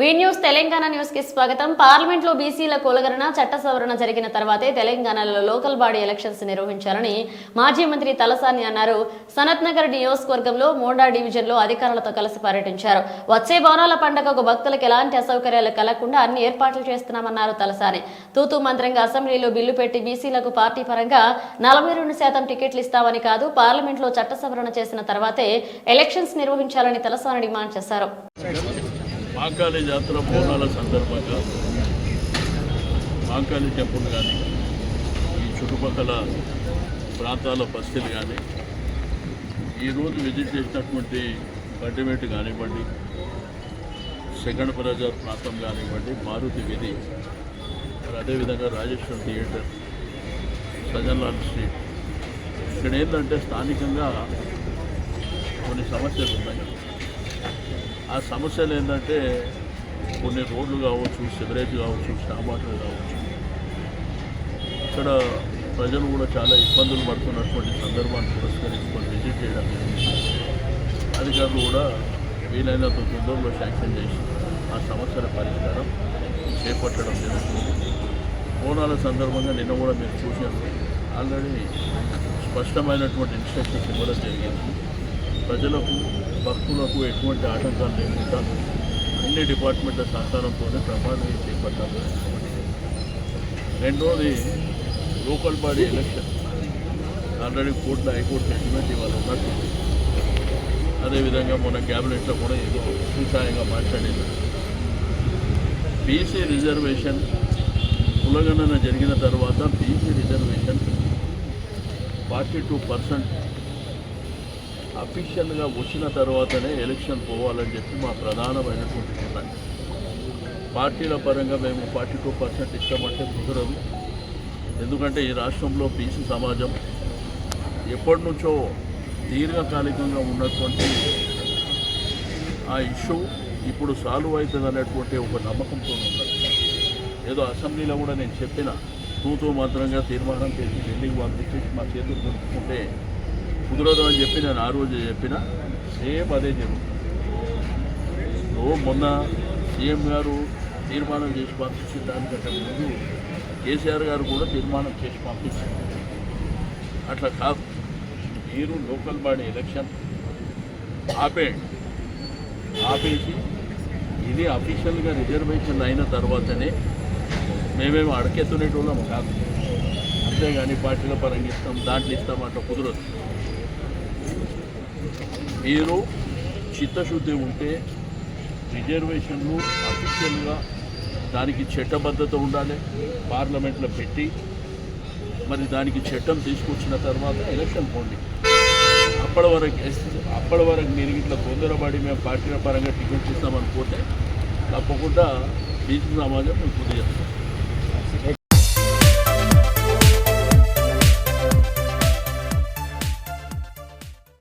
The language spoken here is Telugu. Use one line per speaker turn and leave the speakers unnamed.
వీ న్యూస్ తెలంగాణ న్యూస్కి స్వాగతం. పార్లమెంట్లో బీసీల కులగరణ చట్ట సవరణ జరిగిన తర్వాతే తెలంగాణలో లోకల్ బాడీ ఎలక్షన్స్ నిర్వహించాలని మాజీ మంత్రి తలసాని అన్నారు. సనత్ నగర్ నియోజకవర్గంలో మోండా డివిజన్లో అధికారులతో కలిసి పర్యటించారు. వచ్చే బోనాల పండుగకు భక్తులకు ఎలాంటి అసౌకర్యాలు కలగకుండా అన్ని ఏర్పాట్లు చేస్తున్నామన్నారు తలసాని. తూతూ మంత్రంగా అసెంబ్లీలో బిల్లు పెట్టి బీసీలకు పార్టీ పరంగా నలభై రెండు శాతం టికెట్లు ఇస్తామని కాదు పార్లమెంట్లో చట్ట సవరణ చేసిన తర్వాతే ఎలక్షన్స్ నిర్వహించాలని తలసాని డిమాండ్ చేశారు.
మాంకాళి జాతర బోనాల సందర్భంగా మాంకాళి టెంపుల్ కానీ ఈ చుట్టుపక్కల ప్రాంతాల బస్తీలు కానీ ఈరోజు విజిట్ చేసినటువంటి బడ్డమేట్ కానివ్వండి సెకండ్ బజార్ ప్రాంతం కానివ్వండి మారుతి విధి మరి అదేవిధంగా రాజేశ్వరం థియేటర్ సజన్లాల్ స్ట్రీట్. ఇక్కడ ఏంటంటే స్థానికంగా కొన్ని సమస్యలు ఉన్నాయి. ఆ సమస్యలు ఏంటంటే కొన్ని రోడ్లు కావచ్చు సిగరేట్ కావచ్చు షాబాట్లు కావచ్చు. ఇక్కడ ప్రజలు కూడా చాలా ఇబ్బందులు పడుతున్నటువంటి సందర్భాన్ని పురస్కరించుకొని విజిట్ చేయడం జరిగింది. అధికారులు కూడా వీలైనంత తొందరలో శాంక్షన్ చేసి ఆ సమస్యల పరిష్కారం చేపట్టడం జరుగుతుంది. బోనాల సందర్భంగా నిన్న కూడా మీరు చూశారు. ఆల్రెడీ స్పష్టమైనటువంటి ఇన్స్ట్రక్షన్స్ ఇవ్వడం జరిగింది. ప్రజలకు భక్తులకు ఎటువంటి ఆటంకాలు లేకుండా అన్ని డిపార్ట్మెంట్ల సహకారంతోనే ప్రమాణం చేపట్టాలి రెండోది లోకల్ బాడీ ఎలక్షన్. ఆల్రెడీ కోర్టులో హైకోర్టు సెటిల్మెంట్ ఇవాళ ఉన్నట్టు. అదేవిధంగా మన క్యాబినెట్లో కూడా ఏదో సూచాయంగా మాట్లాడేది బీసీ రిజర్వేషన్ కులగణన జరిగిన తర్వాత BC reservation forty two percent అఫీషియల్గా వచ్చిన తర్వాతనే ఎలక్షన్ పోవాలని చెప్పి మా ప్రధానమైనటువంటి డిమాండ్ పార్టీల పరంగా మేము ఫార్టీ టూ పర్సెంట్ ఇస్తామంటే కుదరదు. ఎందుకంటే ఈ రాష్ట్రంలో బీసీ సమాజం ఎప్పటి నుంచో దీర్ఘకాలికంగా ఉన్నటువంటి ఆ ఇష్యూ ఇప్పుడు సాల్వ్ అవుతుంది అనేటువంటి ఒక నమ్మకంతో ఉన్నది. ఏదో అసెంబ్లీలో కూడా నేను చెప్పిన తూతూ మాత్రంగా తీర్మానం చేసి ఢిల్లీకి పంపించేసి మా చేతులు దొరుకుతుంటే కుదరదు అని చెప్పి నేను ఆ రోజు చెప్పిన సేమ్ అదే జరుగుతుంది మొన్న సీఎం గారు తీర్మానం చేసి పంపించిన దానికంటే ముందు కేసీఆర్ గారు కూడా తీర్మానం చేసి పంపించారు. అట్లా కాదు. మీరు లోకల్ బాడీ ఎలక్షన్ ఆపేయండి. ఆపేసి ఇది అఫీషియల్గా రిజర్వేషన్ అయిన తర్వాతనే మేమేమి అడకెత్తునేటోళ్ళం కాదు. అంతేగాని పార్టీల పరంగా ఇస్తాం దాంట్లో ఇస్తాం అట్లా కుదరదు. మీరు చిత్తశుద్ధి ఉంటే రిజర్వేషన్లు అఫీషియల్గా దానికి చట్టబద్ధత ఉండాలి. పార్లమెంట్లో పెట్టి మరి దానికి చట్టం తీసుకొచ్చిన తర్వాత ఎలక్షన్ పోండి. అప్పటి వరకు అప్పటి వరకు మీరు ఇట్లా తొందరపడి మేము పార్టీల పరంగా టికెట్ ఇస్తామనుకుంటే తప్పకుండా బీసీ సమాజం మేము కుదిరిస్తాం